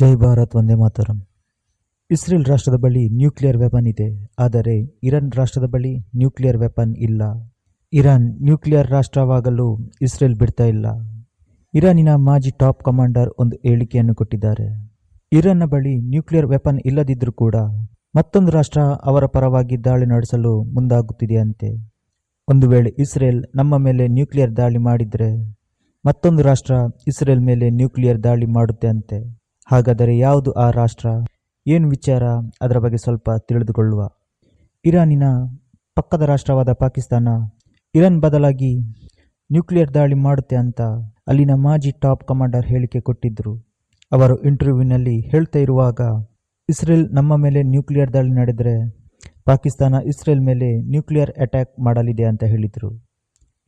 ಜೈ Bharat, Vande Mataram. Israel ರಾಷ್ಟ್ರದ ಬಳಿ nuclear weapon ಇದೆ. ಆದರೆ ಇರಾನ್ ರಾಷ್ಟ್ರದ ಬಳಿ ನ್ಯೂಕ್ಲಿಯರ್ ವೆಪನ್ ಇಲ್ಲ. ಇರಾನ್ ನ್ಯೂಕ್ಲಿಯರ್ ರಾಷ್ಟ್ರವಾಗಲು ಇಸ್ರೇಲ್ ಬಿಡ್ತಾ ಇಲ್ಲ. ಇರಾನಿನ ಮಾಜಿ ಟಾಪ್ ಕಮಾಂಡರ್ ಒಂದು ಹೇಳಿಕೆಯನ್ನು ಕೊಟ್ಟಿದ್ದಾರೆ. ಇರಾನ್ನ ಬಳಿ ನ್ಯೂಕ್ಲಿಯರ್ ವೆಪನ್ ಇಲ್ಲದಿದ್ದರೂ ಕೂಡ ಮತ್ತೊಂದು ರಾಷ್ಟ್ರ ಅವರ ಪರವಾಗಿ ದಾಳಿ ನಡೆಸಲು ಮುಂದಾಗುತ್ತಿದೆಯಂತೆ. ಒಂದು ವೇಳೆ ಇಸ್ರೇಲ್ ನಮ್ಮ ಮೇಲೆ ನ್ಯೂಕ್ಲಿಯರ್ ದಾಳಿ ಮಾಡಿದರೆ ಮತ್ತೊಂದು ರಾಷ್ಟ್ರ ಇಸ್ರೇಲ್ ಮೇಲೆ ನ್ಯೂಕ್ಲಿಯರ್ ದಾಳಿ ಮಾಡುತ್ತೆ ಅಂತೆ. ಹಾಗಾದರೆ ಯಾವುದು ಆ ರಾಷ್ಟ್ರ? ಏನು ವಿಚಾರ? ಅದರ ಬಗ್ಗೆ ಸ್ವಲ್ಪ ತಿಳಿದುಕೊಳ್ಳುವ. ಇರಾನಿನ ಪಕ್ಕದ ರಾಷ್ಟ್ರವಾದ ಪಾಕಿಸ್ತಾನ ಇರಾನ್ ಬದಲಾಗಿ ನ್ಯೂಕ್ಲಿಯರ್ ದಾಳಿ ಮಾಡುತ್ತೆ ಅಂತ ಅಲ್ಲಿನ ಮಾಜಿ ಟಾಪ್ ಕಮಾಂಡರ್ ಹೇಳಿಕೆ ಕೊಟ್ಟಿದ್ದರು ಅವರು ಇಂಟರ್ವ್ಯೂನಲ್ಲಿ ಹೇಳ್ತಾ ಇರುವಾಗ, ಇಸ್ರೇಲ್ ನಮ್ಮ ಮೇಲೆ ನ್ಯೂಕ್ಲಿಯರ್ ದಾಳಿ ನಡೆದರೆ ಪಾಕಿಸ್ತಾನ ಇಸ್ರೇಲ್ ಮೇಲೆ ನ್ಯೂಕ್ಲಿಯರ್ ಅಟ್ಯಾಕ್ ಮಾಡಲಿದೆ ಅಂತ ಹೇಳಿದರು.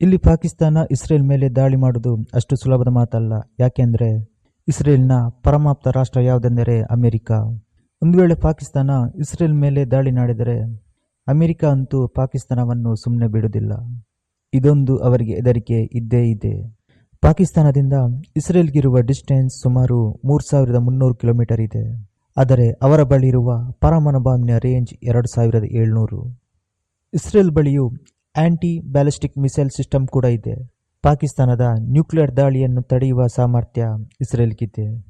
ಇಲ್ಲಿ ಪಾಕಿಸ್ತಾನ ಇಸ್ರೇಲ್ ಮೇಲೆ ದಾಳಿ ಮಾಡುವುದು ಅಷ್ಟು ಸುಲಭದ ಮಾತಲ್ಲ. ಯಾಕೆಂದರೆ ಇಸ್ರೇಲ್ನ ಪರಮಾಪ್ತ ರಾಷ್ಟ್ರ ಯಾವುದೆಂದರೆ ಅಮೆರಿಕ. ಒಂದು ವೇಳೆ ಪಾಕಿಸ್ತಾನ ಇಸ್ರೇಲ್ ಮೇಲೆ ದಾಳಿ ಮಾಡಿದರೆ ಅಮೆರಿಕ ಅಂತೂ ಪಾಕಿಸ್ತಾನವನ್ನು ಸುಮ್ಮನೆ ಬಿಡುವುದಿಲ್ಲ. ಇದೊಂದು ಅವರಿಗೆ ಹೆದರಿಕೆ ಇದ್ದೇ ಇದೆ. ಪಾಕಿಸ್ತಾನದಿಂದ ಇಸ್ರೇಲ್ಗಿರುವ ಡಿಸ್ಟೆನ್ಸ್ ಸುಮಾರು ಮೂರು ಸಾವಿರದ ಮುನ್ನೂರು ಕಿಲೋಮೀಟರ್ ಇದೆ. ಆದರೆ ಅವರ ಬಳಿ ಇರುವ ಪರಮಾಣು ರೇಂಜ್ ಎರಡು ಸಾವಿರದ ಏಳ್ನೂರು. ಇಸ್ರೇಲ್ ಬಳಿಯೂ ಆಂಟಿ ಬ್ಯಾಲಿಸ್ಟಿಕ್ ಮಿಸೈಲ್ ಸಿಸ್ಟಮ್ ಕೂಡ ಇದೆ. ಪಾಕಿಸ್ತಾನದ ನ್ಯೂಕ್ಲಿಯರ್ ದಾಳಿಯನ್ನು ತಡೆಯುವ ಸಾಮರ್ಥ್ಯ ಇಸ್ರೇಲ್ಗಿದೆ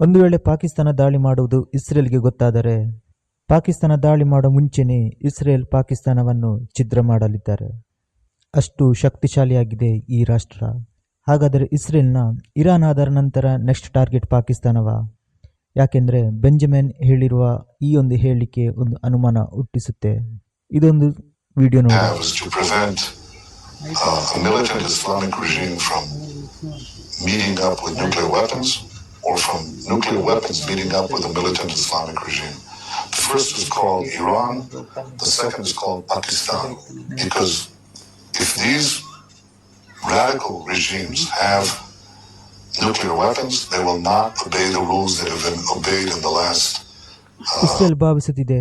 ಒಂದು ವೇಳೆ ಪಾಕಿಸ್ತಾನ ದಾಳಿ ಮಾಡುವುದು ಇಸ್ರೇಲ್ಗೆ ಗೊತ್ತಾದರೆ, ಪಾಕಿಸ್ತಾನ ದಾಳಿ ಮಾಡೋ ಮುಂಚೆನೇ ಇಸ್ರೇಲ್ ಪಾಕಿಸ್ತಾನವನ್ನು ಛಿದ್ರ ಮಾಡಲಿದ್ದಾರೆ. ಅಷ್ಟು ಶಕ್ತಿಶಾಲಿಯಾಗಿದೆ ಈ ರಾಷ್ಟ್ರ. ಹಾಗಾದರೆ ಇಸ್ರೇಲ್ನ ಇರಾನ್ ಆದರ ನಂತರ ನೆಕ್ಸ್ಟ್ ಟಾರ್ಗೆಟ್ ಪಾಕಿಸ್ತಾನವ? ಯಾಕೆಂದರೆ ಬೆಂಜಮಿನ್ ಹೇಳಿರುವ ಈ ಒಂದು ಹೇಳಿಕೆ ಒಂದು ಅನುಮಾನ ಹುಟ್ಟಿಸುತ್ತೆ. ಇದೊಂದು ವಿಡಿಯೋ ನೋಡಿ. uh, a militant Islamic regime from meeting up with nuclear weapons or from nuclear weapons meeting up with a militant Islamic regime. The first is called Iran, the second is called Pakistan. Because if these radical regimes have nuclear weapons, they will not obey the rules that have been obeyed in the last Israel ಭಾವಿಸುತ್ತಿದೆ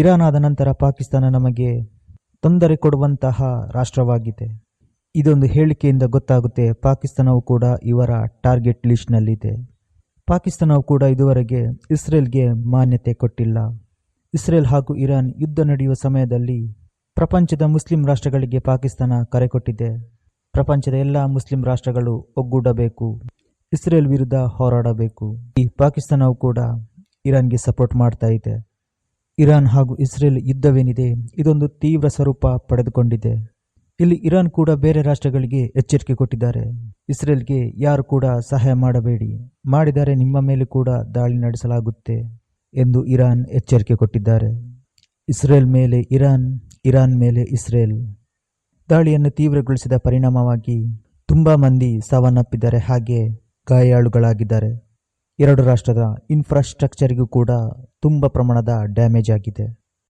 Iran ಆದ ನಂತರ ಪಾಕಿಸ್ತಾನ ನಮಗೆ ತೊಂದರೆ ಕೊಡುವಂತಹ ರಾಷ್ಟ್ರವಾಗಿದೆ. ಇದೊಂದು ಹೇಳಿಕೆಯಿಂದ ಗೊತ್ತಾಗುತ್ತೆ ಪಾಕಿಸ್ತಾನವು ಕೂಡ ಇವರ ಟಾರ್ಗೆಟ್ ಲಿಸ್ಟ್ನಲ್ಲಿದೆ. ಪಾಕಿಸ್ತಾನವು ಕೂಡ ಇದುವರೆಗೆ ಇಸ್ರೇಲ್ಗೆ ಮಾನ್ಯತೆ ಕೊಟ್ಟಿಲ್ಲ. ಇಸ್ರೇಲ್ ಹಾಗೂ ಇರಾನ್ ಯುದ್ಧ ನಡೆಯುವ ಸಮಯದಲ್ಲಿ ಪ್ರಪಂಚದ ಮುಸ್ಲಿಂ ರಾಷ್ಟ್ರಗಳಿಗೆ ಪಾಕಿಸ್ತಾನ ಕರೆ ಕೊಟ್ಟಿದೆ. ಪ್ರಪಂಚದ ಎಲ್ಲ ಮುಸ್ಲಿಂ ರಾಷ್ಟ್ರಗಳು ಒಗ್ಗೂಡಬೇಕು. ಇಸ್ರೇಲ್ ವಿರುದ್ಧ ಹೋರಾಡಬೇಕು. ಈ ಪಾಕಿಸ್ತಾನವು ಕೂಡ ಇರಾನ್ಗೆ ಸಪೋರ್ಟ್ ಮಾಡ್ತಾ ಇದೆ. ಇರಾನ್ ಹಾಗೂ ಇಸ್ರೇಲ್ ಯುದ್ಧವೇನಿದೆ, ಇದೊಂದು ತೀವ್ರ ಸ್ವರೂಪ ಪಡೆದುಕೊಂಡಿದೆ. ಇಲ್ಲಿ ಇರಾನ್ ಕೂಡ ಬೇರೆ ರಾಷ್ಟ್ರಗಳಿಗೆ ಎಚ್ಚರಿಕೆ ಕೊಟ್ಟಿದ್ದಾರೆ. ಇಸ್ರೇಲ್ಗೆ ಯಾರು ಕೂಡ ಸಹಾಯ ಮಾಡಬೇಡಿ, ಮಾಡಿದರೆ ನಿಮ್ಮ ಮೇಲೆ ಕೂಡ ದಾಳಿ ನಡೆಸಲಾಗುತ್ತೆ ಎಂದು ಇರಾನ್ ಎಚ್ಚರಿಕೆ ಕೊಟ್ಟಿದ್ದಾರೆ. ಇಸ್ರೇಲ್ ಮೇಲೆ ಇರಾನ್ ಇರಾನ್ ಮೇಲೆ ಇಸ್ರೇಲ್. ದಾಳಿಯನ್ನು ತೀವ್ರಗೊಳಿಸಿದ ಪರಿಣಾಮವಾಗಿ ತುಂಬ ಮಂದಿ ಸಾವನ್ನಪ್ಪಿದ್ದಾರೆ, ಹಾಗೆ ಗಾಯಾಳುಗಳಾಗಿದ್ದಾರೆ. ಎರಡು ರಾಷ್ಟ್ರದ ಇನ್ಫ್ರಾಸ್ಟ್ರಕ್ಚರ್ಗೂ ಕೂಡ ತುಂಬ ಪ್ರಮಾಣದ ಡ್ಯಾಮೇಜ್ ಆಗಿದೆ.